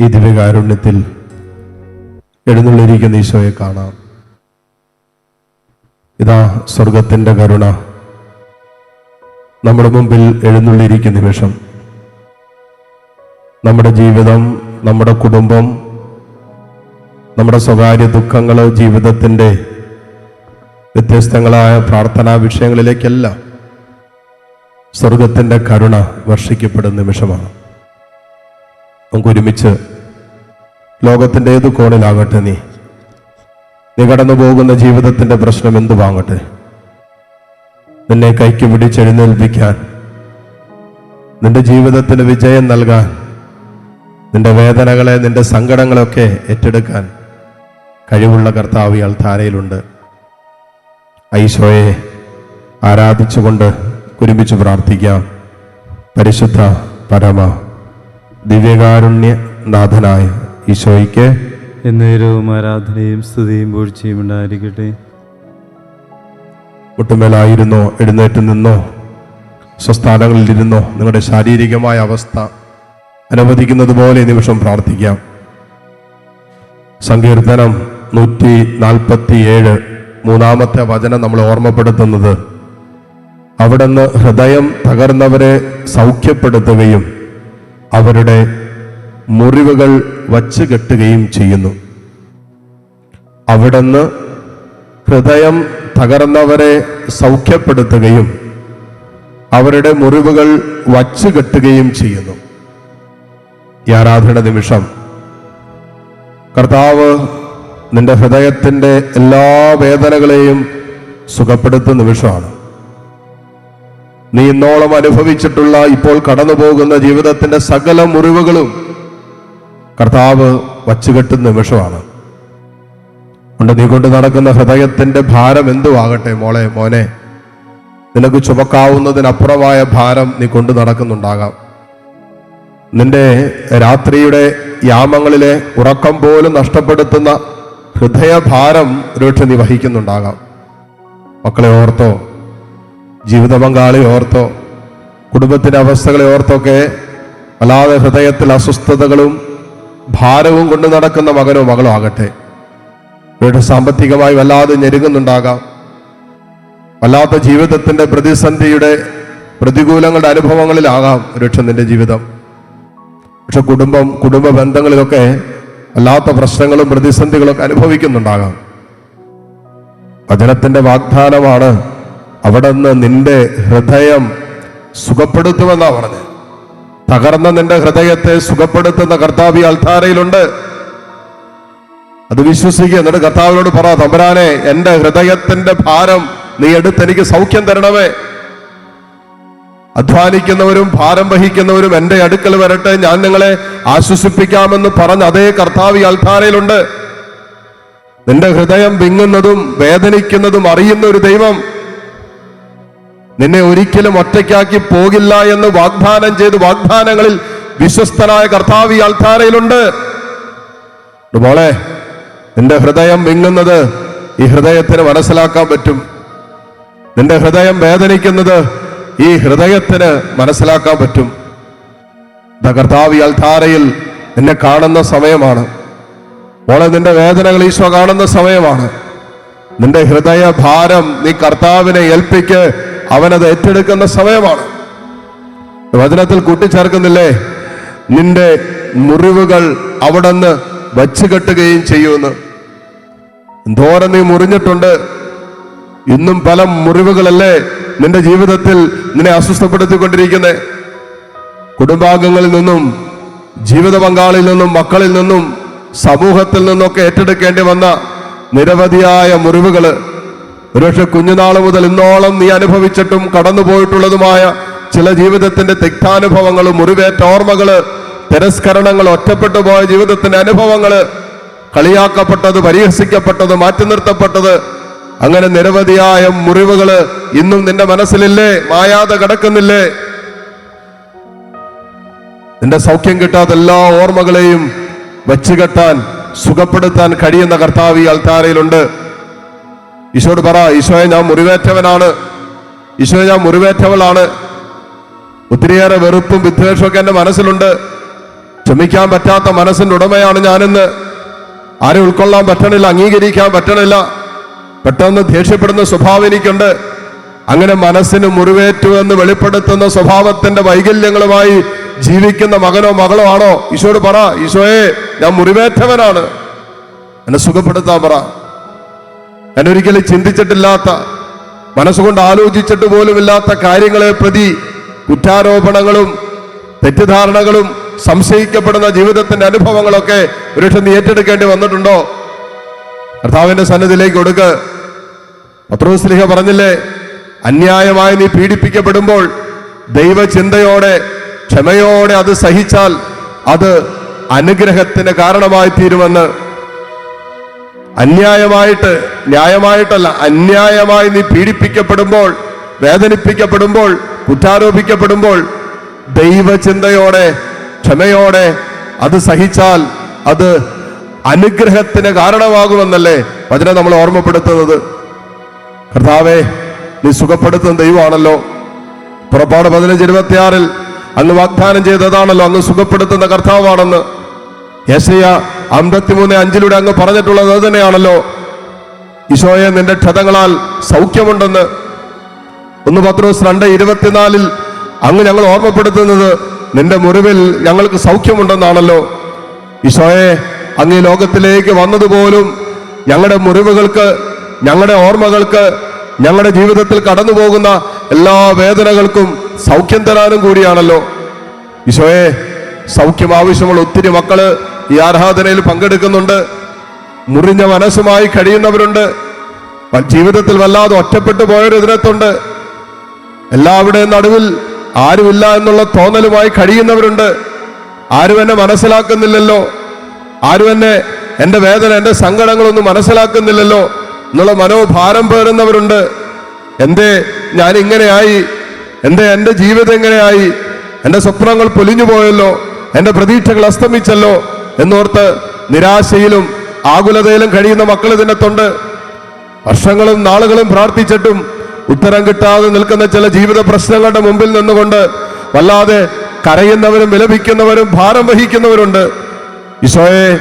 ഈ ദിവ്യകാരുണ്യത്തിൽ എഴുന്നള്ളിരിക്കുന്ന ഈശോയെ കാണാം. ഇതാ സ്വർഗത്തിന്റെ കരുണ. നമ്മുടെ മുമ്പിൽ എഴുന്നള്ളിരിക്കുന്ന നിമിഷം. നമ്മുടെ ജീവിതം നമ്മുടെ കുടുംബം നമ്മുടെ സ്വകാര്യ ദുഃഖങ്ങൾ ജീവിതത്തിന്റെ വ്യത്യസ്തങ്ങളായ പ്രാർത്ഥനാ വിഷയങ്ങളിലേക്കെല്ലാം സ്വർഗത്തിന്റെ കരുണ വർഷിക്കപ്പെടുന്ന നിമിഷമാണ്. നമുക്ക് ഒരുമിച്ച് ലോകത്തിന്റെ ഏത് കോണിലാകട്ടെ നീ? നീ കടന്നു പോകുന്ന ജീവിതത്തിന്റെ പ്രശ്നം എന്തു വാങ്ങട്ടെ? നിന്നെ കൈക്ക് പിടിച്ചെഴുന്നേൽപ്പിക്കാൻ നിന്റെ ജീവിതത്തിന് വിജയം നൽകാൻ നിന്റെ വേദനകളെ നിന്റെ സങ്കടങ്ങളൊക്കെ ഏറ്റെടുക്കാൻ കഴിവുള്ള കർത്താവ് ഇയാൾ ധാരയിലുണ്ട്. ഐശോയെ ആരാധിച്ചുകൊണ്ട് ഒരുമിച്ച് പ്രാർത്ഥിക്കാം. പരിശുദ്ധ പരമ ദിവ്യകാരുണ്യനാഥനായ ഈശോയ്ക്ക് എന്നേരവും ആരാധനയും സ്തുതിയും പൂഴ്ചയും ഉണ്ടായിരിക്കട്ടെ. മുട്ടുമേലായിരുന്നോ എഴുന്നേറ്റ് നിന്നോ സ്വസ്ഥാനങ്ങളിലിരുന്നോ നിങ്ങളുടെ ശാരീരികമായ അവസ്ഥ അനുവദിക്കുന്നത് പോലെ നിമിഷം പ്രാർത്ഥിക്കാം. സങ്കീർത്തനം നൂറ്റി നാൽപ്പത്തി ഏഴ് മൂന്നാമത്തെ വചനം നമ്മൾ ഓർമ്മപ്പെടുത്തുന്നത്. അവിടുന്ന് ഹൃദയം തകർന്നവരെ സൗഖ്യപ്പെടുത്തുകയും അവരുടെ മുറിവുകൾ വച്ച് കെട്ടുകയും ചെയ്യുന്നു. അവിടുന്ന് ഹൃദയം തകർന്നവരെ സൗഖ്യപ്പെടുത്തുകയും അവരുടെ മുറിവുകൾ വച്ചു കെട്ടുകയും ചെയ്യുന്നു. ഈ ആരാധന നിമിഷം കർത്താവ് നിന്റെ ഹൃദയത്തിന്റെ എല്ലാ വേദനകളെയും സുഖപ്പെടുത്തുന്ന നിമിഷമാണ്. നീ ഇന്നോളം അനുഭവിച്ചിട്ടുള്ള ഇപ്പോൾ കടന്നു പോകുന്ന ജീവിതത്തിന്റെ സകല മുറിവുകളും കർത്താവ് വച്ചുകെട്ടുന്ന നിമിഷമാണ്. കൊണ്ട് നീ കൊണ്ട് നടക്കുന്ന ഹൃദയത്തിന്റെ ഭാരം എന്തുവാകട്ടെ മോളെ മോനെ? നിനക്ക് ചുമക്കാവുന്നതിനപ്പുറമായ ഭാരം നീ കൊണ്ടു നടക്കുന്നുണ്ടാകാം. നിന്റെ രാത്രിയുടെ യാമങ്ങളിലെ ഉറക്കം പോലും നഷ്ടപ്പെടുത്തുന്ന ഹൃദയഭാരം ഒരുപക്ഷെ നീ വഹിക്കുന്നുണ്ടാകാം. മക്കളെ ഓർത്തോ ജീവിത പങ്കാളി ഓർത്തോ കുടുംബത്തിന്റെ അവസ്ഥകളെ ഓർത്തൊക്കെ അല്ലാതെ ഹൃദയത്തിൽ അസ്വസ്ഥതകളും ഭാരവും കൊണ്ടു നടക്കുന്ന മകനോ മകളോ ആകട്ടെ. ഇവരുടെ സാമ്പത്തികമായി വല്ലാതെ ഞെരുങ്ങുന്നുണ്ടാകാം. വല്ലാത്ത ജീവിതത്തിന്റെ പ്രതിസന്ധിയുടെ പ്രതികൂലങ്ങളുടെ അനുഭവങ്ങളിലാകാം ഒരുപക്ഷെ നിന്റെ ജീവിതം. പക്ഷെ കുടുംബം കുടുംബ ബന്ധങ്ങളിലൊക്കെ വല്ലാത്ത പ്രശ്നങ്ങളും പ്രതിസന്ധികളൊക്കെ അനുഭവിക്കുന്നുണ്ടാകാം. വചനത്തിന്റെ വാഗ്ദാനമാണ് അവിടെ നിന്ന് നിന്റെ ഹൃദയം സുഖപ്പെടുത്തുമെന്നാ പറഞ്ഞത്. തകർന്ന നിന്റെ ഹൃദയത്തെ സുഖപ്പെടുത്തുന്ന കർത്താവ് ഈ അൾത്താരയിലുണ്ട്. അത് വിശ്വസിക്കുക. എന്നിട്ട് കർത്താവിനോട് പറ തമ്പരാനെ എന്റെ ഹൃദയത്തിന്റെ ഭാരം നീ എടുത്ത് എനിക്ക് സൗഖ്യം തരണമേ. അധ്വാനിക്കുന്നവരും ഭാരം വഹിക്കുന്നവരും എന്റെ അടുക്കൽ വരട്ടെ. ഞാൻ നിങ്ങളെ ആശ്വസിപ്പിക്കാമെന്ന് പറഞ്ഞ അതേ കർത്താവ് ഈ അൾത്താരയിലുണ്ട്. നിന്റെ ഹൃദയം വിങ്ങുന്നതും വേദനിക്കുന്നതും അറിയുന്ന ഒരു ദൈവം നിന്നെ ഒരിക്കലും ഒറ്റയ്ക്കാക്കി പോകില്ല എന്ന് വാഗ്ദാനം ചെയ്ത് വാഗ്ദാനങ്ങളിൽ വിശ്വസ്തനായ കർത്താവ് ഈ അൾത്താരയിലുണ്ട് മോളെ നിന്റെ ഹൃദയം വിങ്ങുന്നത് ഈ ഹൃദയത്തിന് മനസ്സിലാക്കാൻ പറ്റും. നിന്റെ ഹൃദയം വേദനിക്കുന്നത് ഈ ഹൃദയത്തിന് മനസ്സിലാക്കാൻ പറ്റും. കർത്താവ് ഈ അൾത്താരയിൽ നിന്നെ കാണുന്ന സമയമാണ്. മോളെ നിന്റെ വേദനകൾ ഈശോ കാണുന്ന സമയമാണ്. നിന്റെ ഹൃദയ ഭാരം നീ കർത്താവിനെ ഏൽപ്പിക്ക് അവനത് ഏറ്റെടുക്കുന്ന സമയമാണ്. വചനത്തിൽ കൂട്ടിച്ചേർക്കുന്നില്ലേ? നിന്റെ മുറിവുകൾ അവിടുന്ന് വച്ചു കെട്ടുകയും ചെയ്യുമെന്ന് എന്തോരം നീ മുറിഞ്ഞിട്ടുണ്ട്. ഇന്നും പല മുറിവുകളല്ലേ നിന്റെ ജീവിതത്തിൽ നിന്നെ അസ്വസ്ഥപ്പെടുത്തിക്കൊണ്ടിരിക്കുന്നത് കുടുംബാംഗങ്ങളിൽ നിന്നും ജീവിത പങ്കാളിൽ നിന്നും മക്കളിൽ നിന്നും സമൂഹത്തിൽ നിന്നൊക്കെ ഏറ്റെടുക്കേണ്ടി വന്ന നിരവധിയായ മുറിവുകൾ. ഒരുപക്ഷെ കുഞ്ഞുനാൾ മുതൽ ഇന്നോളം നീ അനുഭവിച്ചിട്ടും കടന്നുപോയിട്ടുള്ളതുമായ ചില ജീവിതത്തിന്റെ തിക്താനുഭവങ്ങൾ മുറിവേറ്റ ഓർമ്മകൾ തിരസ്കരണങ്ങൾ ഒറ്റപ്പെട്ടു പോയ ജീവിതത്തിന്റെ അനുഭവങ്ങൾ കളിയാക്കപ്പെട്ടത് പരിഹസിക്കപ്പെട്ടത് മാറ്റി നിർത്തപ്പെട്ടത് അങ്ങനെ നിരവധിയായ മുറിവുകൾ ഇന്നും നിന്റെ മനസ്സിലില്ലേ? മായാതെ കിടക്കുന്നില്ലേ? നിന്റെ സൗഖ്യം കിട്ടാത്ത എല്ലാ ഓർമ്മകളെയും വച്ചുകെട്ടാൻ സുഖപ്പെടുത്താൻ കഴിയുന്ന കർത്താവ് ഈ അൾത്താരയിലുണ്ട് ഈശോട് പറ ഈശോയെ ഞാൻ മുറിവേറ്റവനാണ്. ഈശോയെ ഞാൻ മുറിവേറ്റവളാണ്. ഒത്തിരിയേറെ വെറുപ്പും വിദ്വേഷമൊക്കെ എന്റെ മനസ്സിലുണ്ട്. ക്ഷമിക്കാൻ പറ്റാത്ത മനസ്സിന്റെ ഉടമയാണ് ഞാനെന്ന്. ആരെ ഉൾക്കൊള്ളാൻ പറ്റണില്ല അംഗീകരിക്കാൻ പറ്റണില്ല. പെട്ടെന്ന് ദേഷ്യപ്പെടുന്ന സ്വഭാവം എനിക്കുണ്ട്. അങ്ങനെ മനസ്സിന് മുറിവേറ്റു എന്ന് വെളിപ്പെടുത്തുന്ന സ്വഭാവത്തിന്റെ വൈകല്യങ്ങളുമായി ജീവിക്കുന്ന മകനോ മകളോ ആണോ? ഈശോട് പറ ഈശോയെ ഞാൻ മുറിവേറ്റവനാണ്. എന്നെ സുഖപ്പെടുത്താൻ പറ. ഞാൻ ഒരിക്കലും ചിന്തിച്ചിട്ടില്ലാത്ത മനസ്സുകൊണ്ട് ആലോചിച്ചിട്ട് പോലുമില്ലാത്ത കാര്യങ്ങളെ പ്രതി കുറ്റാരോപണങ്ങളും തെറ്റിദ്ധാരണകളും സംശയിക്കപ്പെടുന്ന ജീവിതത്തിന്റെ അനുഭവങ്ങളൊക്കെ ഒരുപക്ഷെ നീ ഏറ്റെടുക്കേണ്ടി വന്നിട്ടുണ്ടോ? കർത്താവിന്റെ സന്നിധിയിലേക്ക് കൊടുക്ക് പത്രോസ്ലിഹ പറഞ്ഞില്ലേ അന്യായമായി നീ പീഡിപ്പിക്കപ്പെടുമ്പോൾ ദൈവചിന്തയോടെ ക്ഷമയോടെ അത് സഹിച്ചാൽ അത് അനുഗ്രഹത്തിന് കാരണമായി തീരുമെന്ന്. അന്യായമായിട്ട് ന്യായമായിട്ടല്ല അന്യായമായി നീ പീഡിപ്പിക്കപ്പെടുമ്പോൾ വേദനിപ്പിക്കപ്പെടുമ്പോൾ കുറ്റാരോപിക്കപ്പെടുമ്പോൾ ദൈവചിന്തയോടെ ക്ഷമയോടെ അത് സഹിച്ചാൽ അത് അനുഗ്രഹത്തിന് കാരണമാകുമെന്നല്ലേ വചന നമ്മൾ ഓർമ്മപ്പെടുത്തുന്നത്. കർത്താവെ നീ സുഖപ്പെടുത്തുന്ന ദൈവമാണല്ലോ. പുറപ്പാട് പതിനഞ്ച് ഇരുപത്തിയാറിൽ അന്ന് വാഗ്ദാനം ചെയ്തതാണല്ലോ അന്ന് സുഖപ്പെടുത്തുന്ന കർത്താവാണെന്ന്. യശയ അമ്പത്തിമൂന്ന് അഞ്ചിലൂടെ അങ്ങ് പറഞ്ഞിട്ടുള്ളത് അത് തന്നെയാണല്ലോ. ഈശോയെ നിന്റെ ക്ഷതങ്ങളാൽ സൗഖ്യമുണ്ടെന്ന്. ഒന്ന് പത്രോസ് രണ്ട് ഇരുപത്തിനാലിൽ അങ്ങ് ഞങ്ങൾ ഓർമ്മപ്പെടുത്തുന്നത് നിന്റെ മുറിവിൽ ഞങ്ങൾക്ക് സൗഖ്യമുണ്ടെന്നാണല്ലോ. ഈശോയെ അങ്ങ് ഈ ലോകത്തിലേക്ക് വന്നതുപോലും ഞങ്ങളുടെ മുറിവുകൾക്ക് ഞങ്ങളുടെ ഓർമ്മകൾക്ക് ഞങ്ങളുടെ ജീവിതത്തിൽ കടന്നു പോകുന്ന എല്ലാ വേദനകൾക്കും സൗഖ്യം തരാനും കൂടിയാണല്ലോ. ഈശോയെ സൗഖ്യം ആവശ്യമുള്ള ഒത്തിരി മക്കൾ ഈ ആരാധനയിൽ പങ്കെടുക്കുന്നുണ്ട്. മുറിഞ്ഞ മനസ്സുമായി കഴിയുന്നവരുണ്ട്. ജീവിതത്തിൽ വല്ലാതെ ഒറ്റപ്പെട്ടു പോയവർ ഇതിനകത്തുണ്ട്. എല്ലാവരുടെയും നടുവിൽ ആരുമില്ല എന്നുള്ള തോന്നലുമായി കഴിയുന്നവരുണ്ട്. ആരും എന്നെ മനസ്സിലാക്കുന്നില്ലല്ലോ. ആരും എന്നെ എന്റെ വേദന എന്റെ സങ്കടങ്ങളൊന്നും മനസ്സിലാക്കുന്നില്ലല്ലോ എന്നുള്ള മനോഭാരം പേറുന്നവരുണ്ട്. എന്തേ ഞാൻ ഇങ്ങനെയായി? എന്തേ എന്റെ ജീവിതം ഇങ്ങനെയായി? എന്റെ സ്വപ്നങ്ങൾ പൊലിഞ്ഞു പോയല്ലോ എന്റെ പ്രതീക്ഷകൾ അസ്തമിച്ചല്ലോ? എന്നോർത്ത് നിരാശയിലും ആകുലതയിലും കഴിയുന്ന മക്കൾ ഇതിനകത്തുണ്ട്. വർഷങ്ങളും നാളുകളും പ്രാർത്ഥിച്ചിട്ടും ഉത്തരം കിട്ടാതെ നിൽക്കുന്ന ചില ജീവിത പ്രശ്നങ്ങളുടെ മുമ്പിൽ നിന്നുകൊണ്ട് വല്ലാതെ കരയുന്നവരും വിലപിക്കുന്നവരും ഭാരം വഹിക്കുന്നവരുണ്ട്. ഈശോയെ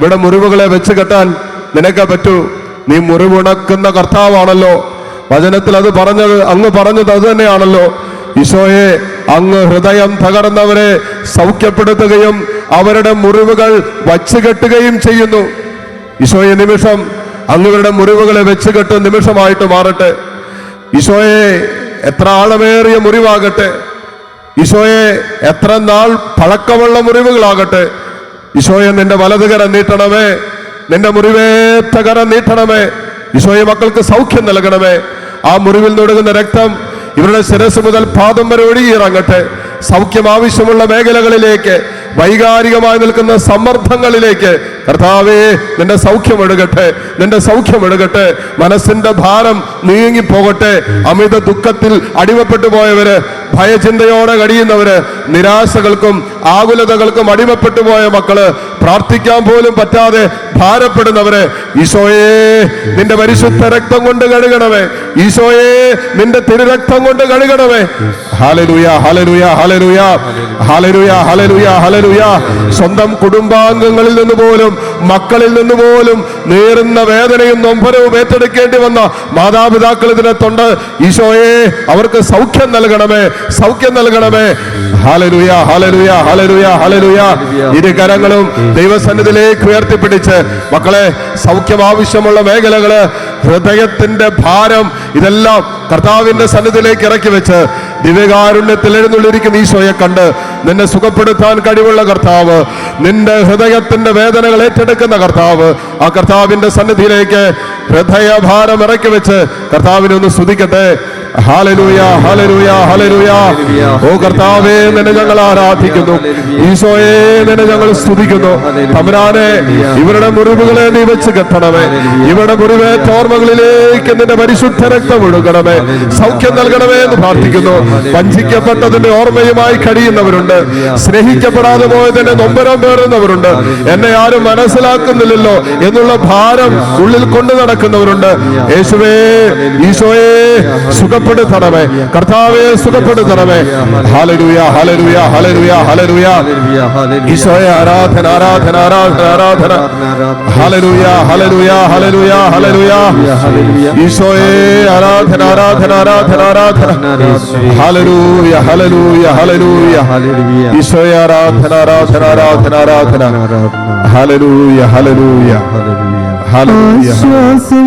ഇവിടെ മുറിവുകളെ വെച്ച് കെട്ടാൻ നിനക്ക് പറ്റൂ. നീ മുറിവുണക്കുന്ന കർത്താവാണല്ലോ. വചനത്തിൽ അത് പറഞ്ഞത് അങ്ങ് പറഞ്ഞത് അത് തന്നെയാണല്ലോ. ഈശോയെ അങ്ങ് ഹൃദയം തകർന്നവരെ സൗഖ്യപ്പെടുത്തുകയും അവരുടെ മുറിവുകൾ വച്ചുകെട്ടുകയും ചെയ്യുന്നു. ഈശോയെ നിമിഷം അങ്ങവരുടെ മുറിവുകളെ വെച്ചുകെട്ട് നിമിഷമായിട്ട് മാറട്ടെ. ഈശോയെ എത്ര ആഴമേറിയ മുറിവാകട്ടെ. ഈശോയെ എത്ര നാൾ പഴക്കമുള്ള മുറിവുകളാകട്ടെ. ഈശോയെ നിന്റെ വലതുകരം നീട്ടണമേ. നിന്റെ മുറിവേറ്റ നീട്ടണമേ. ഈശോയെ മക്കൾക്ക് സൗഖ്യം നൽകണമേ. ആ മുറിവിൽ നിന്നൊടുങ്ങുന്ന രക്തം ഇവരുടെ ശിരസ് മുതൽ പാദം വരെ ഒഴുകിയിറങ്ങട്ടെ. സൗഖ്യം ആവശ്യമുള്ള മേഖലകളിലേക്ക് വൈകാരികമായി നിൽക്കുന്ന സമ്മർദ്ദങ്ങളിലേക്ക് കർത്താവേ നിന്റെ സൗഖ്യം എടുക്കട്ടെ നിന്റെ സൗഖ്യം എടുക്കട്ടെ മനസ്സിന്റെ ഭാരം നീങ്ങിപ്പോകട്ടെ അമിത ദുഃഖത്തിൽ അടിമപ്പെട്ടു പോയവര് ഭയചിന്തയോടെ കഴിയുന്നവര് നിരാശകൾക്കും ആകുലതകൾക്കും അടിമപ്പെട്ടു പോയ മക്കൾ പ്രാർത്ഥിക്കാൻ പോലും പറ്റാതെ ഭാരപ്പെടുന്നവരെ ഈശോയെ നിന്റെ പരിശുദ്ധ രക്തം കൊണ്ട് കഴുകണമേ ഈശോയെ നിന്റെ തിരുരക്തം കൊണ്ട് കഴുകണമേ ഹലരുയ ഹലരുയ ഹലരുയ ഹലരുയ ഹലരുയ ഹലരുയ സ്വന്തം കുടുംബാംഗങ്ങളിൽ നിന്ന് പോലും മക്കളിൽ നിന്ന് പോലും നേറുന്ന വേദനയും നൊമ്പരവും ഏറ്റെടുക്കേണ്ടി വന്ന മാതാപിതാക്കൾ ഇതിനകത്തുണ്ട് ഈശോയെ അവർക്ക് സൗഖ്യം നൽകണമേ സൗഖ്യം നൽകണമേ. ഹലരുയ ഹലരുയ ഹലരുയ ഹലരുയ ഇരു കരങ്ങളും ദൈവസന്നിധിയിലേക്ക് ഉയർത്തിപ്പിടിച്ച്. മക്കളെ സൗഖ്യം ആവശ്യമുള്ള മേഖലകൾ ഹൃദയത്തിന്റെ ഭാരം ഇതെല്ലാം കർത്താവിന്റെ സന്നിധിയിലേക്ക് ഇറക്കി വെച്ച് ദിവ്യകാരുണ്യത്തിൽ എഴുന്നള്ളിരിക്കുന്ന ഈശോയെ കണ്ട് നിന്നെ സുഖപ്പെടുത്താൻ കഴിവുള്ള കർത്താവ് നിന്റെ ഹൃദയത്തിന്റെ വേദനകൾ ഏറ്റെടുക്കുന്ന കർത്താവ് ആ കർത്താവിന്റെ സന്നിധിയിലേക്ക് ഹൃദയഭാരം ഇറക്കി വെച്ച് കർത്താവിനെ ഒന്ന് സ്തുതിക്കട്ടെ. ഓ കർത്താവേ നിന്നെ ഞങ്ങൾ ആരാധിക്കുന്നു. ഈശോയെ നിന്നെ ഞങ്ങൾ സ്തുതിക്കുന്നു. തമരാനെ ഇവരുടെ മുറിവുകളെ നീ വെച്ച് കെട്ടണമേ. ഇവരുടെ മുറിവേറ്റ ഓർമ്മകളിലേക്ക് നിന്റെ പരിശുദ്ധ രക്തം ഒഴുകണമേ. സൗഖ്യം നൽകണമേ എന്ന് പ്രാർത്ഥിക്കുന്നു. വഞ്ചിക്കപ്പെട്ടതിന്റെ ഓർമ്മയുമായി കഴിയുന്നവരുണ്ട്. സ്നേഹിക്കപ്പെടാതെ പോയതിന്റെ നൊമ്പരം പേറുന്നവരുണ്ട്. എന്നെ ആരും മനസ്സിലാക്കുന്നില്ലല്ലോ എന്നുള്ള ഭാരം ഉള്ളിൽ കൊണ്ടു നടക്കുന്നവരുണ്ട്. യേശുവേ ഈശോയെ സുഖ സുഖപ്പെടുത്തണമേ. കർത്താവെ സുഖപ്പെടുത്തണമേ. ഹലരുയ ഹലരുയ ഹലരുയ ഹലരുയ ഈശോയെ ആരാധന ആരാധന ആരാധന ആരാധന. ഹലരുയ ഹലരുയ ഹലരുയ ഹലരുയ ഈശോയെ ആരാധന ആരാധന ആരാധന ആരാധന. ഹലലൂയ ഹലലൂയ ഹലലൂയ ഈശോയെ ആരാധന ആരാധന ആരാധന ആരാധന. ഹലലൂയ ഹലലൂയ ഹലലൂയ ആശ്വാസം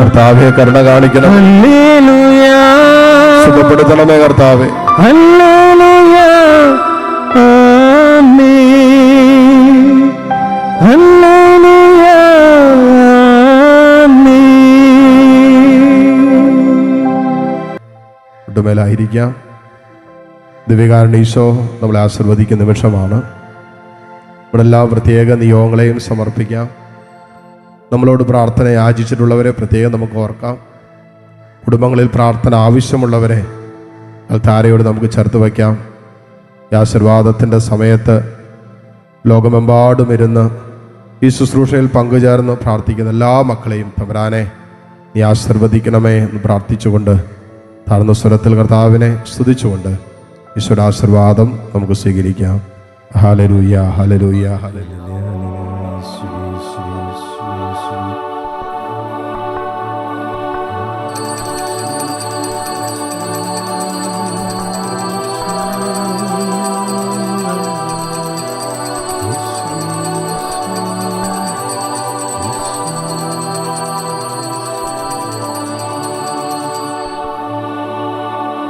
കർത്താവെ കരുണ കാണിക്കണം. സുഖപ്പെടുത്തണമേ കർത്താവെ. ഹല്ലേലൂയാ ഒട്ടുമേലായിരിക്കാം ദിവ്യകാരണ ഈശോ നമ്മളെ ആശീർവദിക്കുന്ന നിമിഷമാണ് എല്ലാ പ്രത്യേക നിയോഗങ്ങളെയും സമർപ്പിക്കാം. നമ്മളോട് പ്രാർത്ഥന യാചിച്ചിട്ടുള്ളവരെ പ്രത്യേകം നമുക്ക് ഓർക്കാം. കുടുംബങ്ങളിൽ പ്രാർത്ഥന ആവശ്യമുള്ളവരെ അൽത്താരയോട് നമുക്ക് ചേർത്ത് വയ്ക്കാം. ഈ ആശീർവാദത്തിന്റെ സമയത്ത് ലോകമെമ്പാടും ഇരുന്ന് ഈ ശുശ്രൂഷയിൽ പങ്കുചേർന്ന് പ്രാർത്ഥിക്കുന്ന എല്ലാ മക്കളെയും തമരാനെ നീ ആശീർവദിക്കണമേ എന്ന് പ്രാർത്ഥിച്ചുകൊണ്ട് താഴ്ന്ന സ്വരത്തിൽ കർത്താവിനെ സ്തുതിച്ചുകൊണ്ട് ഈശ്വര ആശീർവാദം നമുക്ക് സ്വീകരിക്കാം. Hallelujah hallelujah hallelujah